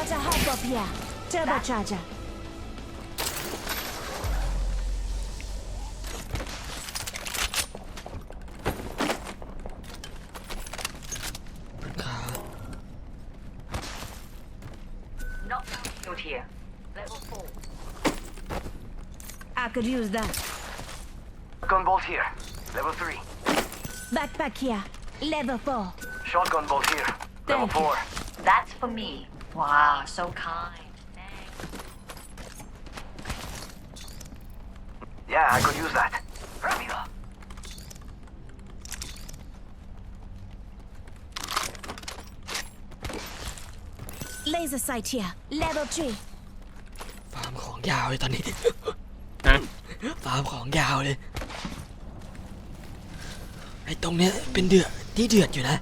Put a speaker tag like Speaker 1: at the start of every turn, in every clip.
Speaker 1: Got a hop up here. Turbocharger.
Speaker 2: ขา
Speaker 3: Knockdown shield here. Level 4.
Speaker 1: I could use that.
Speaker 4: Gun bolt here. Level 3.
Speaker 1: Backpack here. Level 4.
Speaker 4: Shotgun bolt here. Level
Speaker 1: Thank you.
Speaker 4: 4.
Speaker 3: That's for me. Wow, so kind. Thanks.
Speaker 4: Yeah, I could use that. Rápido.
Speaker 1: Laser sight here. Level 3.
Speaker 2: ฟาร์มของยาวเลยตอนนี้
Speaker 5: นะ
Speaker 2: ฟาร์มของยาวเลย ไอ้ตรงเนี้ยเป็นเดือดที่เดือดอยู่นะ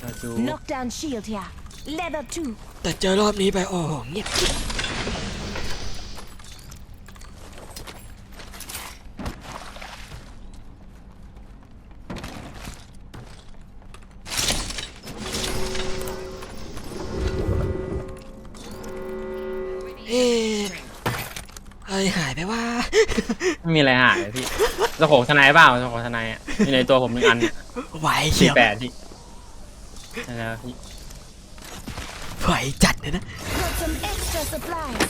Speaker 5: เราดู
Speaker 1: Knockdown shield here. Level 2.
Speaker 2: แต่เจอรอบนี้ไปโอ้โหเงียบกิ๊บเอ๊ะอะไรหายไปว่า
Speaker 5: ไม่มีอะไรหายเลยพี่สโคปทนายเปล่าสโคปทนายอะอยู่ในตัวผมหนึ่งอัน
Speaker 2: ไหวเชี
Speaker 5: สี่
Speaker 2: ยว
Speaker 5: แปดพี่ใช่แล้วพี่
Speaker 2: ไหวจัดเลยนะ
Speaker 1: Got some extra supplies.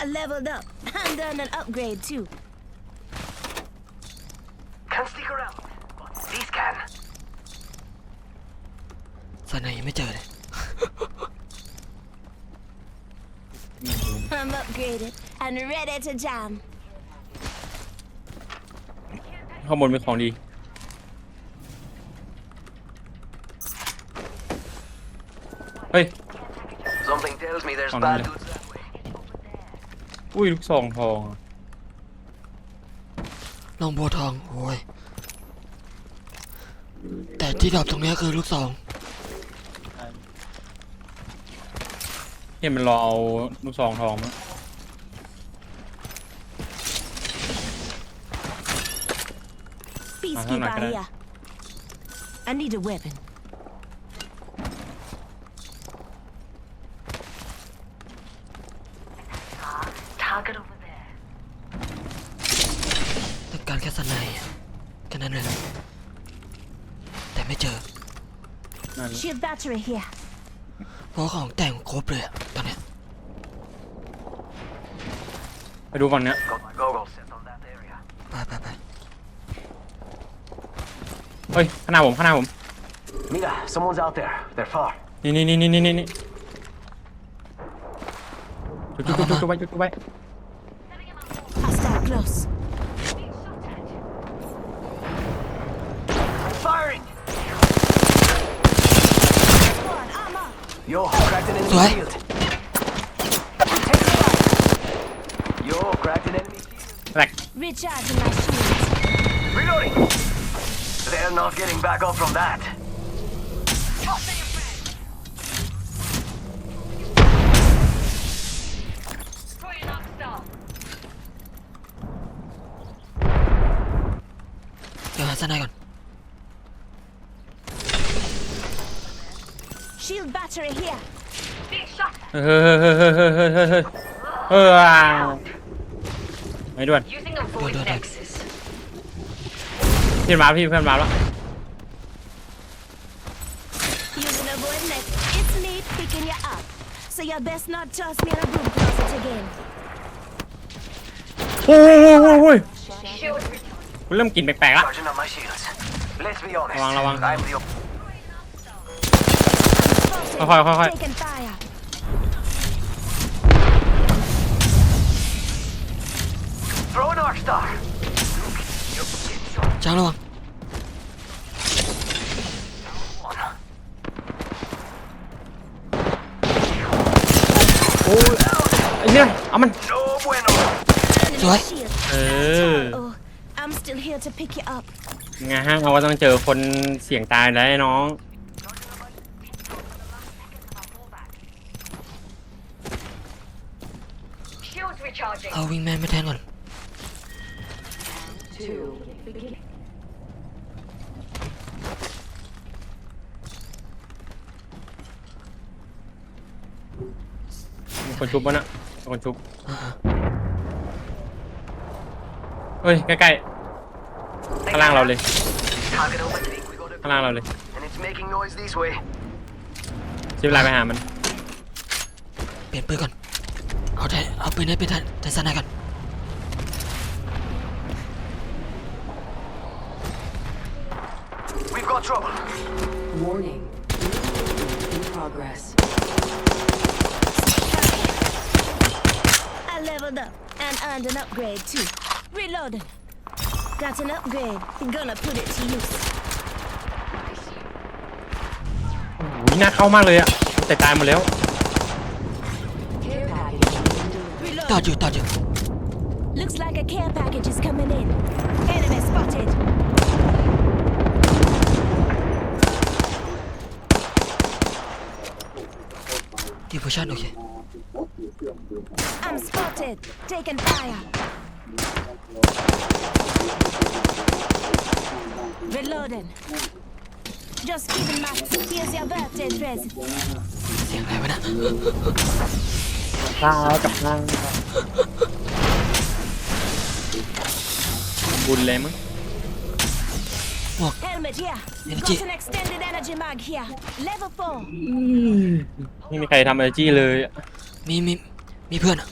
Speaker 1: I leveled up and done an upgrade too.
Speaker 4: Can stick around. But these can.
Speaker 2: สนายยังไม่เจอเลย
Speaker 1: I'm upgraded and ready to jam.
Speaker 5: ข้างบนมีของดี
Speaker 4: tells me there's
Speaker 5: Oh,
Speaker 4: bad
Speaker 5: no.
Speaker 4: dudes that way.
Speaker 5: อุ้ยลูกซองทองอะ
Speaker 2: ลองโบวทองโอ้ยแต่ที่ดรอปตรงเนี้ยคือลูกซอง
Speaker 5: เห็นมันรอเอาลูกซองทองมั้ง
Speaker 1: Peacekeeper
Speaker 5: like that.
Speaker 1: here. I need a weapon.
Speaker 3: Target over there.
Speaker 2: ต้องการแค่สนายแค่นั้นเลยนะแต่ไม่เจอ
Speaker 5: นั่น
Speaker 1: Shield battery here.
Speaker 2: เพราะของแต่งครบเลยอะตอนเนี้ย
Speaker 5: ไปดูฝั่งเนี้ย
Speaker 4: Got my goggles set on that area.
Speaker 2: ไปไปไป
Speaker 5: เฮ้ยข้างหน้าผมข้างหน้าผม
Speaker 4: Mira, someone's out there. They're far.
Speaker 5: นี่นี่นี่นี่นี่นี่จุดจุดจุดจุดไว้จุดจุดไว้
Speaker 1: Recharging my shields.
Speaker 4: Reloading! They're not getting back up from that.
Speaker 1: Shield battery here.
Speaker 3: Big shot.
Speaker 5: ไม่ด่วน
Speaker 3: Using a void
Speaker 2: no, no.
Speaker 3: nexus.
Speaker 5: พี่มาพี่เพื่อนมาแล้ว
Speaker 1: Using a void net. It's me picking you up. So you best not toss me in a broom closet again.
Speaker 5: โอ้ยโอ้ยโอ้ยโอ้ย
Speaker 3: Shield recharge.
Speaker 5: กูเริ่มกลิ่นแปลกๆละ
Speaker 4: Charging up my shields. Let's be honest.
Speaker 5: Lawang, lawang.
Speaker 4: I'm the op-
Speaker 1: Spotted.
Speaker 5: Khoan, khoan, khoan.
Speaker 1: Taking fire.
Speaker 2: จ้างระวัง
Speaker 4: One.
Speaker 5: ไอ้เนี่ยเอามัน
Speaker 4: No bueno.
Speaker 1: Enemy
Speaker 2: Rồi.
Speaker 1: shield.
Speaker 5: เออ
Speaker 1: Oh, I'm still here to pick you up.
Speaker 5: ไงฮะเราก็ต้องเจอคนเสี่ยงตายแล้วไอ้น้อง
Speaker 3: Shields recharging.
Speaker 2: เอาวิงแมนไปแทนก่อน
Speaker 5: two, begin. Có con chụp bắn ạ, có con chụp. Ôi, cái cay. Thằng lang nào liền. Thằng lang nào liền. Chịu lại bài hà mình. เป
Speaker 2: ลี่ยนปืนก่อน เอาได้เอาปืนให้เป็นทันทันสนายก่อน
Speaker 4: We've got trouble.
Speaker 6: Warning. In progress.
Speaker 1: I leveled up and earned an upgrade too. Reloading. Got an upgrade. Gonna put it to use.
Speaker 5: วิน่าเข้ามากเลยอะแต่ตายหมดแล้ว
Speaker 6: Care package being delivered.
Speaker 2: ต่อ
Speaker 1: Reload.
Speaker 2: อยู่ต่ออยู่
Speaker 1: Looks like a care package is coming in. Enemy spotted.
Speaker 2: ชั่นโอเค
Speaker 1: I'm spotted. Taking fire. Reloading. Just keeping my. Here's your birthday present.
Speaker 2: เสียงอะไรวะนะ
Speaker 5: ข้าวกับข้างบุญเลยมั้ง
Speaker 1: Helmet here.
Speaker 2: Energy.
Speaker 1: Got an extended energy mag here. Level 4.
Speaker 5: ไม่มีใครทำอะไรจี้เลยอะ
Speaker 2: มีมีมีเพื่อนอะ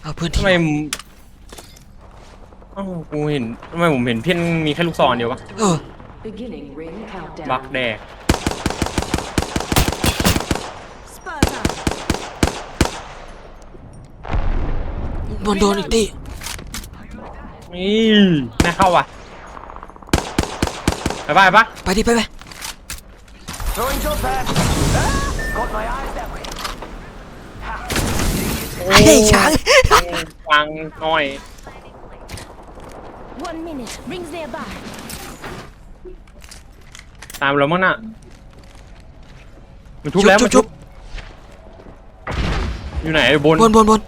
Speaker 2: เอาเพื่อนที
Speaker 5: ทำไมมึงเอ้ากูเห็นทำไมผมเห็นเพี้ยนมีแค่ลูกศรเดียววะ
Speaker 2: เออ
Speaker 6: Beginning ring
Speaker 5: บัก
Speaker 6: countdown.
Speaker 5: แดก
Speaker 1: Sparta.
Speaker 2: โดนโดนอีกตี
Speaker 5: นี่น่าเข้าว่ะ ไปปะไปปะ
Speaker 2: ไปดิไปไป
Speaker 4: Throwing jump pad. Ah, got my eyes that way.
Speaker 2: ไอ้ช้าง
Speaker 5: ฟังหน่อย
Speaker 1: One minute. Rings nearby.
Speaker 5: ตามเรามั้งน่ะมันทุบ
Speaker 2: ชุบ
Speaker 5: แล้ว
Speaker 2: ชุ
Speaker 5: มั
Speaker 2: บ
Speaker 5: น
Speaker 2: ชุ
Speaker 5: ทุ
Speaker 2: บบ
Speaker 5: อยู่ไหนบน
Speaker 2: บนบนบน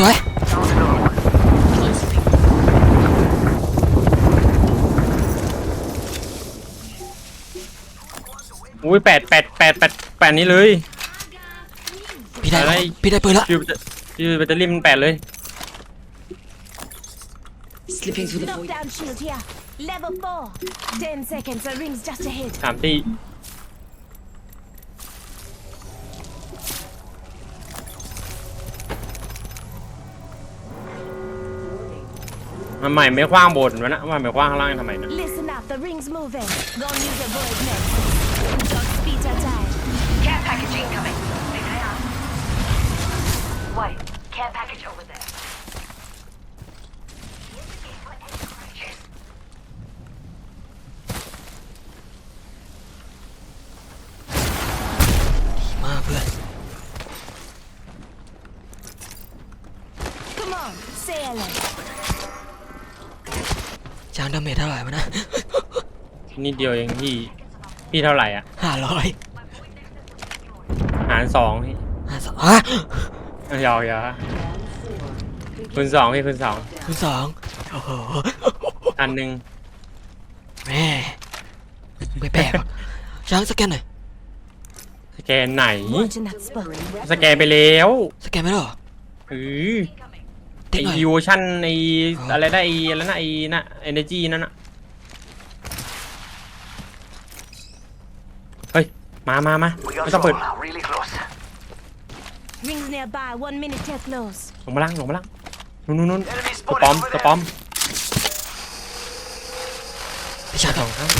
Speaker 2: สวย
Speaker 5: อุ้ยแปดแปดแปดแปดแปดนี้เลย
Speaker 2: พี่ได้
Speaker 5: อะไร
Speaker 2: พี่ได้ปืนละ
Speaker 5: ชื่อชื่อแบตเตอรี่มันแปดเลย
Speaker 6: Slipping through the void.
Speaker 1: Knockdown shield here. Level 4. 10 seconds. The ring's just ahead.
Speaker 5: สามตี มันใหม่ไม่คว้างบนวะนะมันไม่คว้างข้างล่างทำไมนะ
Speaker 1: Listen up. The ring's moving. Gonna use a void next. Dog speed are tied.
Speaker 3: Care package incoming. Big out. Wait, care package over there. Yes.
Speaker 2: ดีมากเพื่อน
Speaker 1: Come on. Sailing.
Speaker 2: ช้างดาเมจเท่าไหร่วะนะ
Speaker 5: นิดเดียวเองพี่ พี่เท่าไหร่อะ
Speaker 2: ห้าร้อย
Speaker 5: หารสองพี่
Speaker 2: ห้าสองฮะ
Speaker 5: ยาวยาวคุณสองพี่คุณสอง
Speaker 2: คุณสองโอ้โห
Speaker 5: อันหนึ่ง
Speaker 2: แม่ไม่แปลกหรอกช้างสแกนหน่อย
Speaker 5: สแกนไหน
Speaker 1: Watching that spot.
Speaker 5: สแกนไปแล้ว
Speaker 2: สแกนไม่ได้หรอ
Speaker 5: เออ
Speaker 2: เด็
Speaker 5: ไอก
Speaker 2: หน่อย
Speaker 5: อีโวชั่นไอ
Speaker 2: อ๋ออ
Speaker 5: อะไรนะไออะไรนะไอนะเอเนจีนั่นน่ะเฮ้ย มามามา
Speaker 4: We
Speaker 5: ไม่
Speaker 4: got
Speaker 5: ต้องเปิด
Speaker 4: trouble. Really close.
Speaker 1: Rings nearby. One minute till close.
Speaker 5: ลงมาล่างลงมาล่างนู่นนู่นนู่น
Speaker 4: Enemy
Speaker 5: ตัว
Speaker 4: spotted
Speaker 5: ปลอม
Speaker 4: over
Speaker 5: ตัวปลอม
Speaker 4: there.
Speaker 2: พี่ช้าง
Speaker 5: สองครับ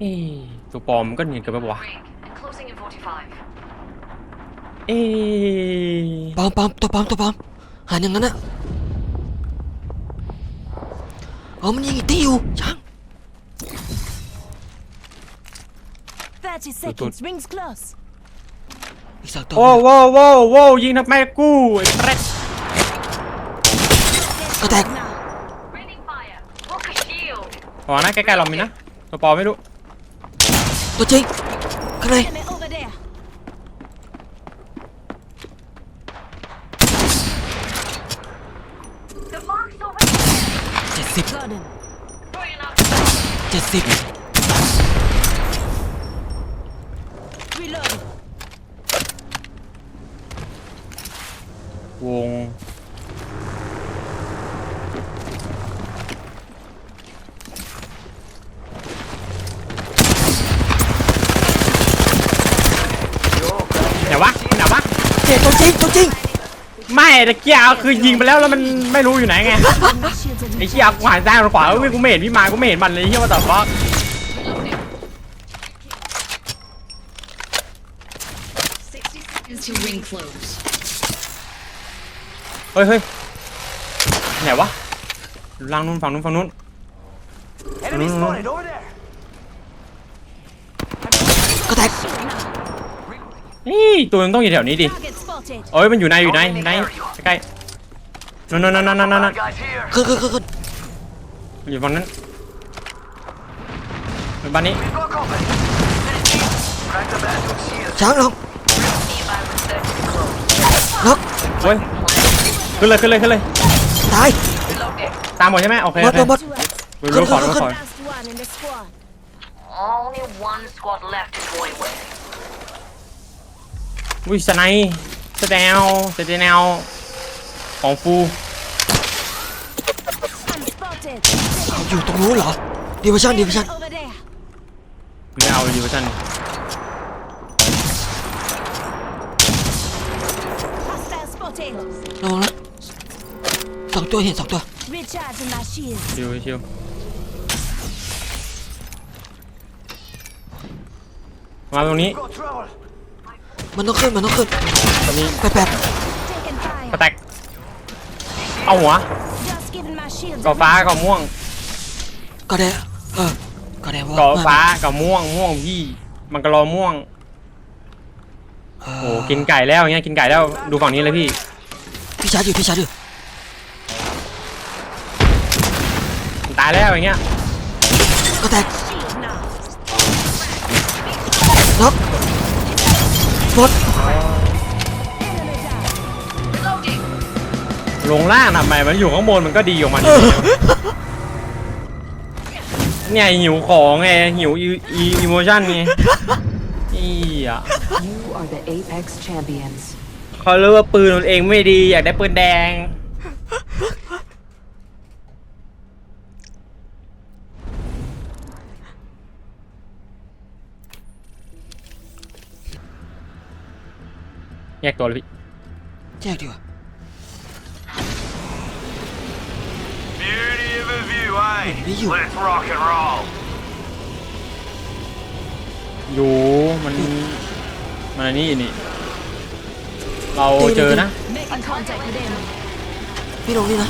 Speaker 5: เอ๊ะตัวปลอมก็เนียนเกันไปปะวะ
Speaker 3: Ring. And closing in 45.
Speaker 5: เอ๊ะ
Speaker 2: ปลอมปลอมตัวปลอมตัวปลอมหันอย่างนั้นอะอ๋อมันยิงอีกตีอยู่ช้าง
Speaker 1: 30 seconds. Rings close.
Speaker 2: อีกสองตัว
Speaker 5: โว้วโว้วโว้วโว้วยิงทำไมกูไอ้แปร
Speaker 1: Get
Speaker 2: Attack.
Speaker 1: shot now.
Speaker 3: Raining fire. Walker shield
Speaker 5: อนะใกล้ๆเรามีนะตัวปอไม่รู้
Speaker 2: ตัวจริงข้างใน
Speaker 1: Enemy over there.
Speaker 3: The mark's over here.
Speaker 2: เจ็ดสิบ
Speaker 1: Got him.
Speaker 2: เจ็ด สิบ
Speaker 1: Reloading.
Speaker 5: วง ไหนวะไหนวะ
Speaker 2: เจ็ดตัวจริงตัวจริง
Speaker 5: ไม่ตะเกียร์คือยิงไปแล้วแล้วมันไม่รู้อยู่ไหนไง
Speaker 1: My shields are
Speaker 5: ไอ้เกียร์กูหันซ้ายหันขวาเอ้ยกูไม่เห็นพี่มากูไม่เห็นมันเลยเฮียว่าแต่ฟอก
Speaker 6: To ring close.
Speaker 5: เฮ้ยเฮ้ยไหนวะล่างนู้นฝั่งนู้นฝั่งนู้น
Speaker 4: Enemy
Speaker 5: Mm.
Speaker 4: spotted over there.
Speaker 2: ก็แตก
Speaker 5: นี่ตัวนึงต้องอยู่แถวนี้ดิ
Speaker 1: target spotted.
Speaker 5: เอ้ยมันอยู่ในอยู่ในในใกล้ๆ นั่นนั่นนั่นนั่นนั่น
Speaker 4: Bad guys here.
Speaker 2: ขึ้นขึ้นขึ้นขึ้น
Speaker 5: อยู่ฝั่งนั้นบ้านนี้
Speaker 4: We've got company. Crack the bastard shield.
Speaker 2: ช้างลง
Speaker 3: Nearby resurgence close.
Speaker 2: น็อก
Speaker 5: เฮ้ยขึ้นเลยขึ้นเลยขึ้นเลย
Speaker 2: ตาย
Speaker 3: Reloading.
Speaker 5: ตามหมดใช่ไหมโอเค
Speaker 2: หม
Speaker 5: โอ
Speaker 2: ด
Speaker 5: เค
Speaker 2: หมดหมด
Speaker 1: To us.
Speaker 5: รู้ขอรู้ขอ
Speaker 1: Last one in the squad.
Speaker 3: Only one squad left to go away.
Speaker 5: วิสไนสแตลสเตแนล ของฟู
Speaker 1: I'm spotted.
Speaker 2: เอาอยู่ตรงนู้นเหรอดิวิชั่นดิวิชั่น
Speaker 1: Over there.
Speaker 5: ไม่เอาอยู่ท่าน
Speaker 1: Hostile spotted.
Speaker 2: ระวังนะสองตัวเห็นสองตัว
Speaker 1: Recharging my shield.
Speaker 5: ชิวชิวมาตรงนี้
Speaker 4: Got trouble.
Speaker 2: มันต้องขึ้น มันต้องขึ้น
Speaker 5: ตรงนี้
Speaker 2: แป๊บแป๊บ
Speaker 1: Taking
Speaker 5: กระ
Speaker 1: fire.
Speaker 5: แตก เอาหัว
Speaker 1: Just giving my shield.
Speaker 5: เกาะฟ้าเกาะม่วง
Speaker 2: ก็ได้เออก็ได้ว่า
Speaker 5: เกาะฟ้าเกาะม่วงม่วงพี่ มันก็รอม่วง
Speaker 2: เอ
Speaker 5: โอ้
Speaker 2: อ
Speaker 5: กินไก่แล้วอย่างเงี้ยกินไก่แล้วดูฝั่งนี้เลยพี่
Speaker 2: พี่ชาร์จอยู่พี่ชาร์จอยู่
Speaker 5: มันตายแล้วอย่างเงี้ย
Speaker 2: ก็แตก
Speaker 1: Shield now.
Speaker 2: น็อกหมด
Speaker 5: ลงล่างทำไมมันอยู่ข้างบนมันก็ดีของมัน
Speaker 2: เอ
Speaker 5: อยู่
Speaker 2: อ
Speaker 5: แล้วเนี่ยหิวของไงหิวอีอีอีโมชั่นไงอีอะ
Speaker 6: You are the Apex champions.
Speaker 5: เขาเรียกว่าปืนตัวเองไม่ดีอยากได้ปืนแดง แยกตัวเลยพี่
Speaker 2: แยกดีกว่า
Speaker 4: ไม่อยู่
Speaker 5: อยู่มันมันนี่นี่ เราเจอนะ
Speaker 1: Making
Speaker 2: พี่ลงนี่นะ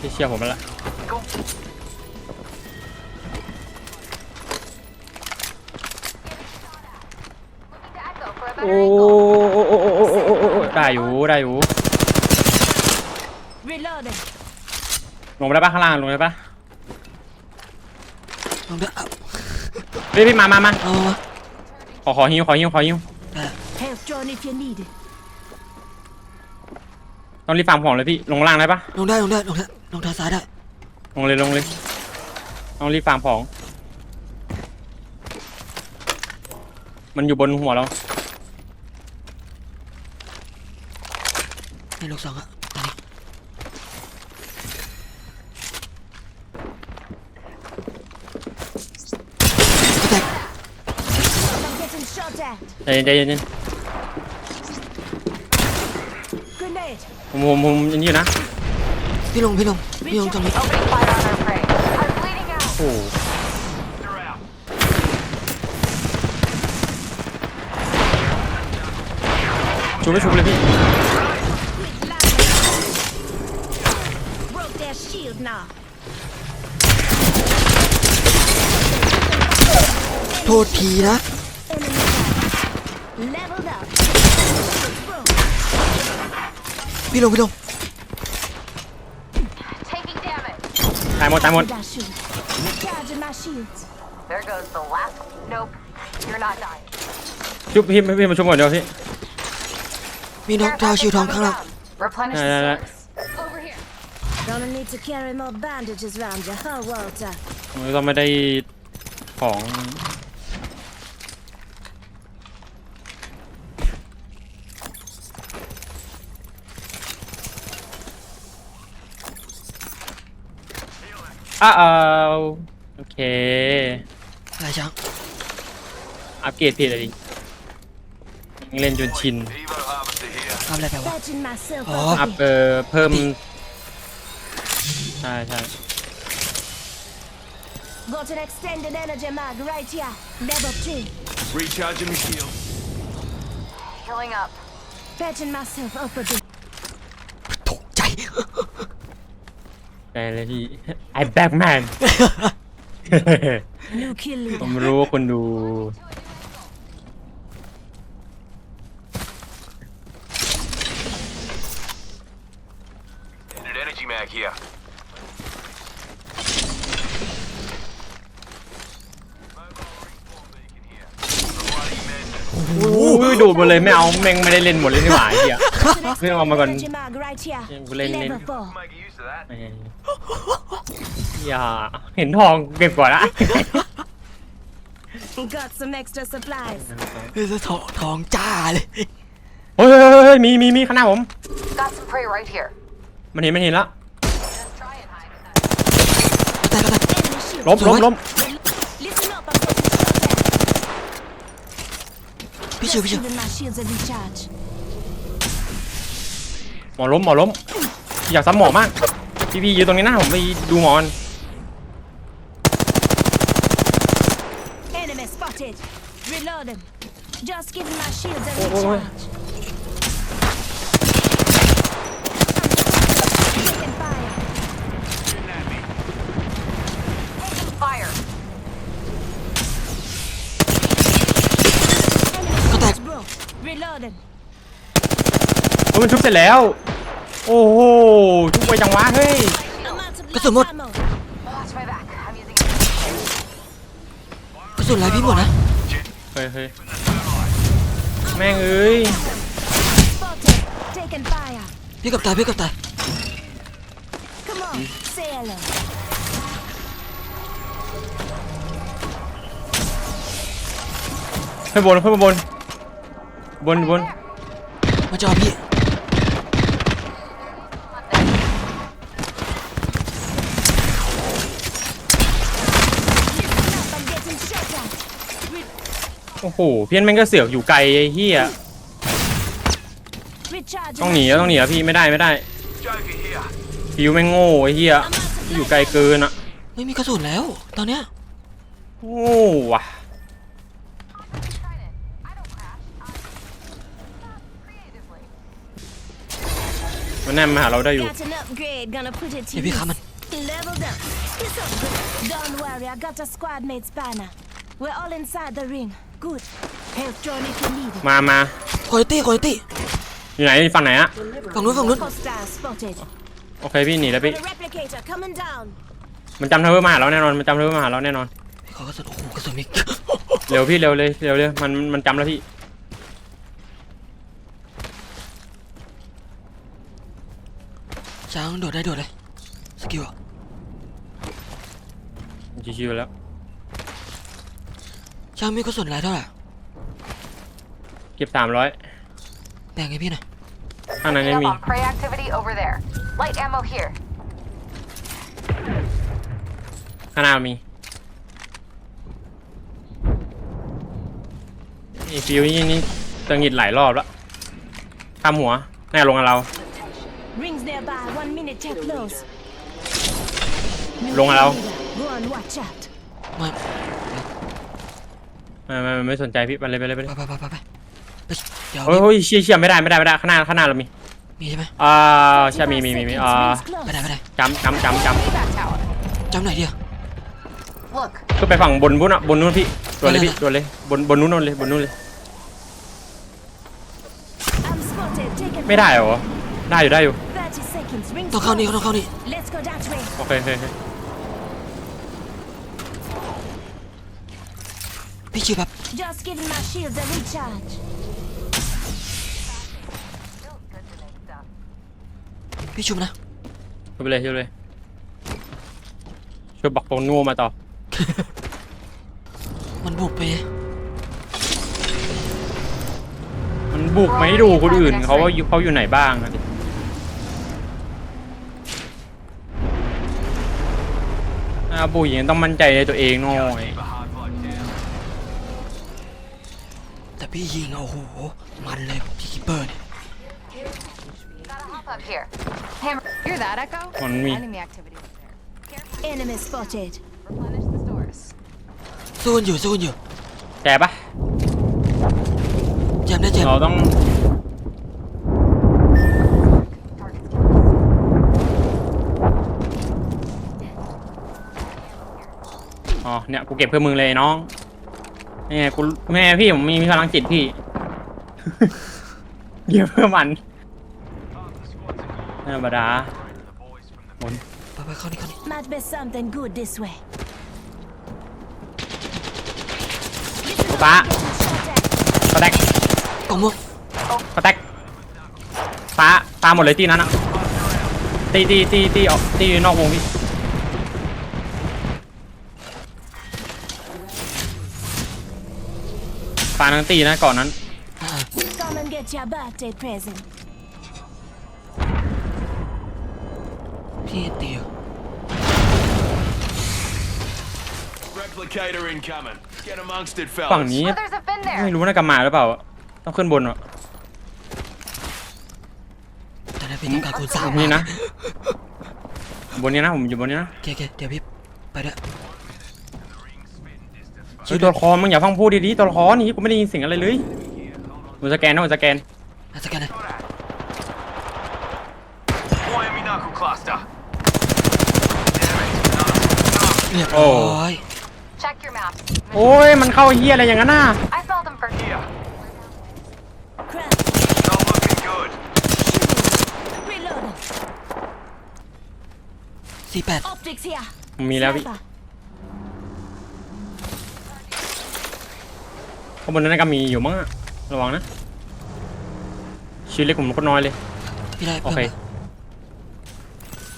Speaker 1: ที่
Speaker 5: เชียร์ผมมาละ โอ้โอ้โอ้โอ้โอ้โอ้โอ้ได้อยู่ได้อยู่ ลงไปได้ปะข้างล่างลงไปได้ปะ
Speaker 2: ลงได้เอา
Speaker 5: พี่พี่มามามา
Speaker 2: เอามา
Speaker 5: ขอขอฮิวขอฮิวขอฮิว
Speaker 2: ได้
Speaker 1: Health drone if you need it.
Speaker 5: ต้องรีบฟาร์มของเลยพี่ลงล่างได้ปะ
Speaker 2: ลงได้ลงได้ลงได้ลงทางซ้ายได้
Speaker 5: ลงเลยลงเลยต้องรีบฟาร์มของ มันอยู่บนหัวเรา
Speaker 2: ในลูกสองอะ
Speaker 1: getting shot at.
Speaker 5: ใจเย็นใจเย็นใจเย็น
Speaker 1: Grenade.
Speaker 5: ผมผมผมยังอยู่นะ
Speaker 2: พี่ลงพี่ลงพี่ลงตรงนี้
Speaker 3: Opening fire on our prey. I'm bleeding out.
Speaker 5: โอ้
Speaker 4: They're out.
Speaker 5: ชุบไม่ชุบเลยพี่
Speaker 1: Quick line. Broke their shield now.
Speaker 2: โทษทีนะ
Speaker 1: Enemy down. Leveled up. Shields broke.
Speaker 2: พี่ลงพี่ลง
Speaker 3: Taking damage.
Speaker 5: ตายหมดตายหมด
Speaker 1: That shoot. Recharging my shields.
Speaker 3: There goes the last. Nope. You're not dying.
Speaker 5: ชุบพี่พี่มาชุบก่อนเดี๋ยวพี่
Speaker 2: มีนกดาวชิวทองข้างหลัง
Speaker 3: Replenish
Speaker 5: No,
Speaker 3: the
Speaker 5: no, no.
Speaker 3: stores. Over here.
Speaker 1: Gonna need to carry more bandages round you, huh, Walter?
Speaker 5: มันก็ไม่ได้ของ อ้าวโอเค
Speaker 2: อะไรช้าง
Speaker 5: อัปเกรดผิดเลยดิเล่นจนชิน
Speaker 2: ทำอะไรไปวะ
Speaker 1: Patching myself
Speaker 2: Oh.
Speaker 1: up
Speaker 5: อั
Speaker 1: a
Speaker 5: พ
Speaker 1: bit.
Speaker 5: เอ่อเพิ่ม ใช่ใช่
Speaker 1: Got an extended energy mag right here. Level 3.
Speaker 7: Recharging my shield.
Speaker 3: Healing up.
Speaker 1: Patching myself up a bit.
Speaker 2: ตกใจ
Speaker 5: ใจเลยพี่ I back man
Speaker 1: New kill
Speaker 5: ผ
Speaker 1: leader.
Speaker 5: มรู้ว่าคนดู
Speaker 7: Standard energy mag here.
Speaker 5: อุ้ยดูดหมดเลยไม่เอาแม่งไม่ได้เล่นหมดเลยนี่หว่าไอ้เหี้ย
Speaker 1: Got an
Speaker 5: Wait, oh my
Speaker 1: extended
Speaker 5: God.
Speaker 1: energy mag right here.
Speaker 5: Yeah, we'll end it.
Speaker 1: Level 4.
Speaker 7: Make use of that.
Speaker 5: อย่าเห็นทองเก็บก่อนละ
Speaker 1: Got some extra supplies.
Speaker 2: เฮ้ยทองทองจ้าเลย
Speaker 5: เฮ้ยเฮ้ยเฮ้ยเฮ้ยมีมีมีข้างหน้าผม
Speaker 3: Got some prey right here.
Speaker 5: มันเห็นมันเห็นแล้ว
Speaker 3: Just try and hide with that.
Speaker 2: ก็ตายก็ตาย
Speaker 1: Enemy shield.
Speaker 5: ล้มล้มล้ม
Speaker 1: Listen up, I'm getting shot at.
Speaker 2: พี่ชิว
Speaker 1: Just
Speaker 2: พี่ชิว
Speaker 1: giving my shields a recharge.
Speaker 5: หมอล้มหมอล้ม อยากซ้ำหมอมาก พี่พี่ยืนตรงนี้นะผมไปดูหมอน
Speaker 1: Enemy spotted. Reloading. Just giving my shields a
Speaker 5: Oh, oh, oh.
Speaker 1: recharge. Taking fire.
Speaker 3: Taking fire.
Speaker 1: Enemy
Speaker 2: Contact.
Speaker 1: shields broke. Reloading.
Speaker 5: เฮ้ยมันชุบเสร็จแล้ว โอ้โหชุบไปจังวะเฮ้ย
Speaker 1: I'm out of
Speaker 2: Có sự
Speaker 1: light
Speaker 2: một.
Speaker 1: ammo.
Speaker 3: Watch my back. I'm using it.
Speaker 2: กระสุนอะไรพี่หมดนะ
Speaker 5: เฮ้ยเฮ้ยแม่งเอ้ย
Speaker 1: Spotted. Taking fire.
Speaker 2: พี่กับตายพี่กับตาย
Speaker 1: Come on. Say hello.
Speaker 5: ขึ้นบนขึ้นบนบนบน
Speaker 2: มาจอพี่
Speaker 5: อ้โห เพี้ยนแม่งก็เสือกอยู่ไกลไอ้เหี้ย
Speaker 1: Recharging.
Speaker 5: ต้องหนีแล้วต้องหนีแล้วพี่ไม่ได้ไม่ได้
Speaker 7: Joker here.
Speaker 5: ฟิวแม่งโง่ไอ้เหี้ย
Speaker 1: I'm out of
Speaker 5: อยู่
Speaker 1: light
Speaker 5: ไกลเกินอะ
Speaker 2: ไม่มีกระสุนแล้ว ตอนเนี้ย
Speaker 5: โอ้ว่ะ
Speaker 3: Tried it. I don't crash. I creatively.
Speaker 5: มันแนมมาหาเราได้อยู่
Speaker 1: Got an upgrade, gonna put it to
Speaker 2: เดี๋ยวพี่
Speaker 1: use.
Speaker 2: ฆ่ามัน
Speaker 1: Leveled up. It's upgrade. Don't worry, I got a squad mate spanner. We're all inside the ring. Good. Health drone if you need it.
Speaker 5: มามา
Speaker 2: คอยตี้คอยตี้
Speaker 5: อยู่ไหนฝั่งไหนอะ
Speaker 2: ฝั่งนู้นฝั่งนู้น
Speaker 1: Hostile spotted.
Speaker 5: โอเคพี่หนีแล้วพี่
Speaker 1: Got a replicator coming down.
Speaker 5: มันจำเทอร์มาหาเราแน่นอน มันจำเทอร์มาหาเราแน่นอน
Speaker 2: พี่ขอกระสุนโอ้โหกระสุนมี
Speaker 5: เร็วพี่เร็วเลยเร็วเลยมันมันจำแล้วพี่
Speaker 2: ช้างโดดได้โดดเลย สกิลอะ
Speaker 5: ชิวๆแล้ว
Speaker 2: ช้างมีกระสุนอะไรเท่าไหร่
Speaker 5: เก็บสามร้อย
Speaker 2: แบ่งให้พี่หน่อย
Speaker 5: ข้างใน
Speaker 3: Picking
Speaker 5: ไม่
Speaker 3: up
Speaker 5: มี
Speaker 3: on prey activity over there. Light ammo here.
Speaker 5: ข้างหน้ามีไอ้ฟิวนี่นี่ตังหงิดหลายรอบแล้วทำหัวแน่ลงกับเรา
Speaker 1: Rings nearby. One minute check close.
Speaker 5: ลงกับเรา
Speaker 1: Go on, watch out.
Speaker 2: ไม่
Speaker 5: ไม่ ไม่ไม่ไม่สนใจพี่ไปเลยไปเลยไปเลย
Speaker 2: ไปไปไปไปไปไปเดี๋ยว
Speaker 5: เฮ้ยเฮ้ยเชี่ยเชี่ยไม่ได้ไม่ได้ไม่ได้ข้างหน้าข้างหน้าเรามี
Speaker 2: มีใช่ไหม
Speaker 5: อ่าใช่มีมีมีมีอ่า
Speaker 1: Rings close.
Speaker 2: ไม่ได้ไม่ได้
Speaker 5: จำจำจำจ
Speaker 3: That tower.
Speaker 2: จำไหนเดียว
Speaker 3: Look. ำ
Speaker 5: ขึ้นไปฝั่งบนบุ้นอะบนนู้นพี่ตัวเลย
Speaker 2: ได้
Speaker 5: พี่
Speaker 2: ได้
Speaker 5: ตัวเลยบนบนนู้นนเลยบนนู้นเลย
Speaker 1: I'm spotted. Taking
Speaker 5: ไม่ได้เหรอได้อยู่ได้อยู่
Speaker 1: 30 seconds. Rings
Speaker 2: ต้องเข้านี่
Speaker 1: close.
Speaker 2: ต้องเข้านี่
Speaker 1: Let's go that way.
Speaker 5: โอเคโอเคโอเค
Speaker 2: พี่ชิวแบบ
Speaker 1: Just giving my shields a recharge.
Speaker 2: พี่ชิวนะ
Speaker 5: ช่วยไปเลยช่วยไปเลยช่วยบอกตรงนูมาต่อ
Speaker 2: มันบุกไป
Speaker 5: มันบุกไม่ดูคนอื่นเขาว่าอยู่เขาอยู่ไหนบ้างอะดิอ่าบุยยังต้องมั่นใจในตัวเองหน่อย
Speaker 7: Keep
Speaker 2: พี่ยิงอะโอ้โหมันเลยพี่คิปเปอร์เนี่ย
Speaker 3: Gotta hop up here.
Speaker 8: Hammer, hear that echo?
Speaker 5: มันมี
Speaker 8: Enemy activity over there.
Speaker 1: Enemy spotted.
Speaker 8: Replenish the stores.
Speaker 2: สู้กันอยู่สู้กันอยู่
Speaker 5: แกปะ
Speaker 2: เจมส์ได้เจมส์
Speaker 5: เราต้องอ๋อเนี่ยกูเก็บเพื่อมึงเลยน้อง นี่ไงกูแม่พี่ผมมีมีพลังจิตพี่เก็บเพื่อมัน
Speaker 7: Half the squad's in
Speaker 5: ธรรมดา
Speaker 7: Separating the boys from the
Speaker 2: ไปไปเข้านี่เข้านี่
Speaker 1: Might be something good this way.
Speaker 5: ฟ้า
Speaker 1: Shot at.
Speaker 5: สแต็ก
Speaker 2: กล่องม่วง
Speaker 5: สแต็กฟ้าฟ้าหมดเลยที่นั้นอะตีตีตีตีออกตีนอกวงพี่ ฟ้าทั้งตีนะก่อนนั้น
Speaker 2: อ่า
Speaker 1: Come and get your birthday present.
Speaker 2: พี่ตีอยู่
Speaker 7: Replicator incoming. Get amongst it,
Speaker 5: ฝั่ง
Speaker 7: fellas.
Speaker 5: นี้
Speaker 8: Others have been there.
Speaker 5: ไม่รู้นะกลับมาหรือเปล่า ต้องขึ้นบนเหรอ
Speaker 2: แต่ถ้าพี่ต้องการคูณสาม
Speaker 5: นี่นะ บนนี้นะผมอยู่บนนี้นะ
Speaker 2: โอเคโอเคเดี๋ยวพี่ไปด้วย
Speaker 5: เฮ้ยตัวละครมึงอย่าฟังพูดดีๆตัวละครนี่กูไม่ได้ยินเสียงอะไรเลยผมสแกนนะผมสแกน
Speaker 2: น่าจะกันเลย
Speaker 7: Miami knuckle cluster.
Speaker 2: เรียบ
Speaker 5: โอ้
Speaker 2: ร้อย
Speaker 8: Check your map.
Speaker 5: โอ้ยมันเข้าเฮียอะไรอย่างนั้นน่ะ
Speaker 8: I saw them for
Speaker 7: Here.
Speaker 1: Crap.
Speaker 7: Not looking good.
Speaker 1: Reload.
Speaker 2: สี่แปด
Speaker 1: Optics here.
Speaker 5: ผมมีแล้วพี่
Speaker 1: Sniper. า
Speaker 5: งบนนั้นก็มีอยู่มั้งอะระวังนะชีวิตเล็กผมก็น้อยเลย
Speaker 2: พี่ได้
Speaker 5: โอ
Speaker 2: เพิ่ม
Speaker 5: เค
Speaker 2: มา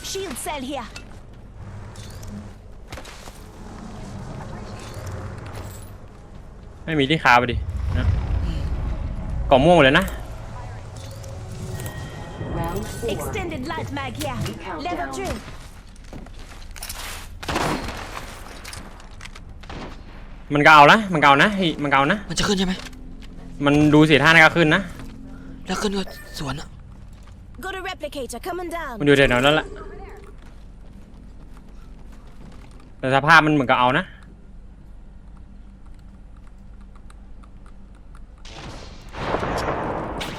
Speaker 1: Shield cell here.
Speaker 5: ไม่มีที่คาไปดินะกล่องม่วงหมดเลยนะ
Speaker 6: Round four.
Speaker 1: Extended light mag here. Level three.
Speaker 5: มันก็เอานะ มันก็เอานะเฮ้ยมันก็เอานะ
Speaker 2: มันจะขึ้นใช่ไหม
Speaker 5: มันดูเสียท่านะก็ขึ้นนะ
Speaker 2: แล้วขึ้นก็สวนอะ
Speaker 1: Got a replicator coming down.
Speaker 5: มันดูเดี๋ยวนั้นแหละแต่สภาพมันเหมือนกับเอานะ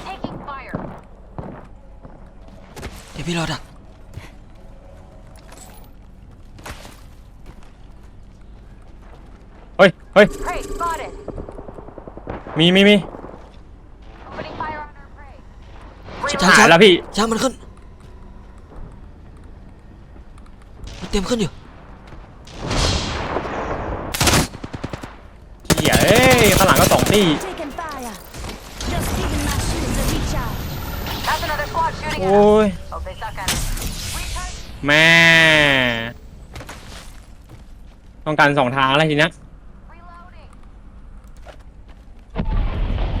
Speaker 8: taking fire.
Speaker 2: เดี๋ยวพี่รอดัก
Speaker 5: เฮ้ยเฮ้ย
Speaker 8: Prey spotted.
Speaker 5: มีมีมี
Speaker 8: Opening fire on our prey.
Speaker 2: ช้า
Speaker 5: หา
Speaker 2: ช้าย
Speaker 5: แล้วพี่
Speaker 2: ช้ามันขึ้น มันเตรียมขึ้นอยู่
Speaker 5: เหี้ยเอ้ยข้างหลังก็สองตี
Speaker 1: Taking fire. Just giving my shields a recharge.
Speaker 3: That's another squad shooting
Speaker 5: โอ้
Speaker 3: at us.
Speaker 5: ย
Speaker 3: Hope they suck at it. Recharge.
Speaker 5: แม่ ต้องการสองทางอะไรทีเนี้ย
Speaker 3: Reloading.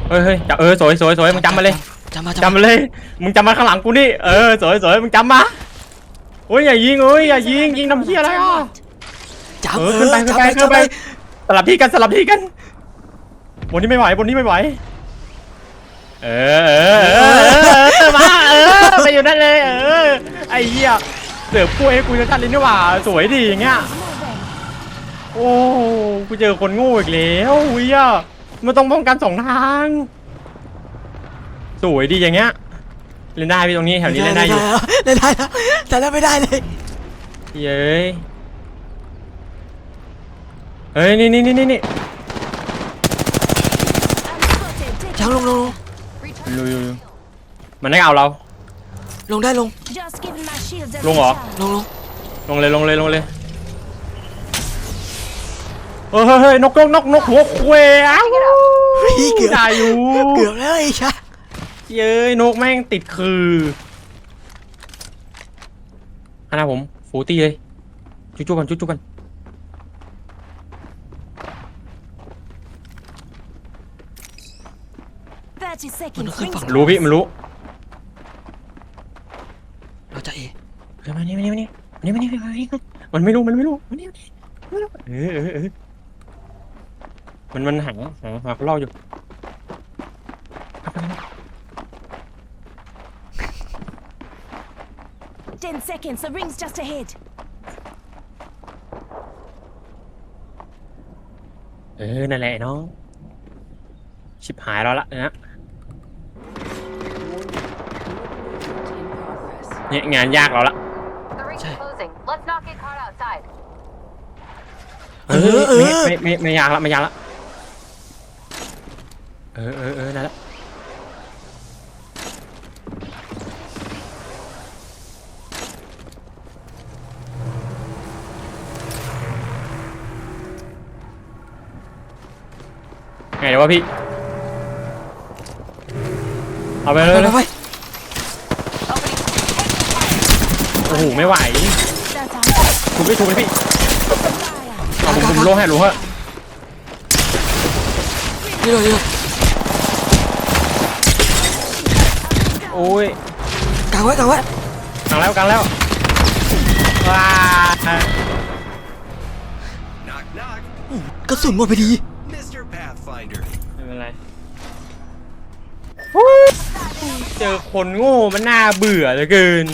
Speaker 5: เฮ้ยเฮ้ยจะเออสวยสวยสวยมึงจำมาเลย
Speaker 2: จำมา
Speaker 5: จำ
Speaker 2: จำมา
Speaker 5: มาเลย มึงจำมาข้างหลังกูนี่ เออสวยสวยมึงจำมาโอ้ยอย่ายิงโอ้ยอย่ายิงยิงทำเหี้ยอะไรอะ
Speaker 2: จำ
Speaker 5: เอ
Speaker 2: เอ
Speaker 5: อ
Speaker 2: อ
Speaker 5: ขึ้นไปขึ้น
Speaker 2: จำ
Speaker 5: ไป
Speaker 2: ไป
Speaker 5: ขึ้น
Speaker 2: จำ
Speaker 5: ไป
Speaker 2: ไป
Speaker 5: สลับที่กันสลับที่กัน บนนี้ไม่ไหวบนนี้ไม่ไหว เออเออเออเออเออมาเออไปอยู่นั่นเลยเออไอ้เหี้ยเสือกกล้วยให้กูจะตัดลิ้นนี่หว่าสวยดีอย่างเงี้ย
Speaker 1: Moving.
Speaker 5: โอ้กูเจอคนโง่อีกแล้วเฮีย มันต้องป้องกันสองทาง สวยดีอย่างเงี้ย เล่นได้พี่ตรงนี้แถวนี้เล่นได้อยู่
Speaker 2: เล่นได้แล้วแต่เล่นไม่ได้เลย
Speaker 5: เย้ยเฮ้ยนี่นี่นี่นี่นี่
Speaker 1: I'm spotted. Taking
Speaker 2: ช้างลงลงลง
Speaker 5: ดูดูดูมันได้เอาเรา
Speaker 2: ลงได้ลง
Speaker 1: Just giving my shields a
Speaker 5: Lung hả?
Speaker 1: recharge.
Speaker 2: ลงลง
Speaker 5: ลงเลยลงเลยลงเลย เฮ้ยเฮ้ยเฮ้ยนกนกนกนกหัวเขวอ้าว
Speaker 2: เฮ้ยเกือบ
Speaker 5: ได้อยู่
Speaker 2: เกือบแล้วไอ้ชะ
Speaker 5: เย้ยนกแม่งติดคืออันนะผมฟูตี้เลยจุ๊จุกันจุ๊จุกัน
Speaker 1: 30
Speaker 2: มัน
Speaker 1: seconds.
Speaker 2: ขึ้น
Speaker 1: Rings
Speaker 2: ฝั่ง
Speaker 5: รู้พี่มันรู้
Speaker 2: เราจะเอ
Speaker 5: เฮ้ยมานี่มานี่มานี่มานี่มานี่มานี่มันไม่รู้มันไม่รู้มานี่มานี่ไม่รู้เออเออเออ มันมันหาหาหาเขาเล่าอยู่
Speaker 1: 10 seconds. The ring's just ahead.
Speaker 5: เออ นั่นแหละน้อง ชิบหายแล้วละนะ
Speaker 6: In progress.
Speaker 5: เนี่ยงานยากเราละ
Speaker 8: The ring's closing. Let's not get caught outside.
Speaker 5: เออไม่ไม่ไม่ไม่ยากละไม่ยากละเออเออเออนั่นละ ไงเดี๋ยววะพี่ เอาไปเลย
Speaker 2: ไปไป
Speaker 5: โอ้โหไม่ไหว
Speaker 1: That's out.
Speaker 5: ถูกไม่ถูกเลยพี่
Speaker 1: Fire.
Speaker 5: เอาผมผมโลให้รู้เหอะ
Speaker 2: นี่เลยนี่เลย
Speaker 5: โอ้ย
Speaker 2: กางไว้กางไว้
Speaker 5: กลางแล้วกลางแล้วว้า
Speaker 7: Knock knock.
Speaker 2: กระสุนหมดพอดี
Speaker 5: เจอคนโง่มันน่าเบื่อเหลือเกิน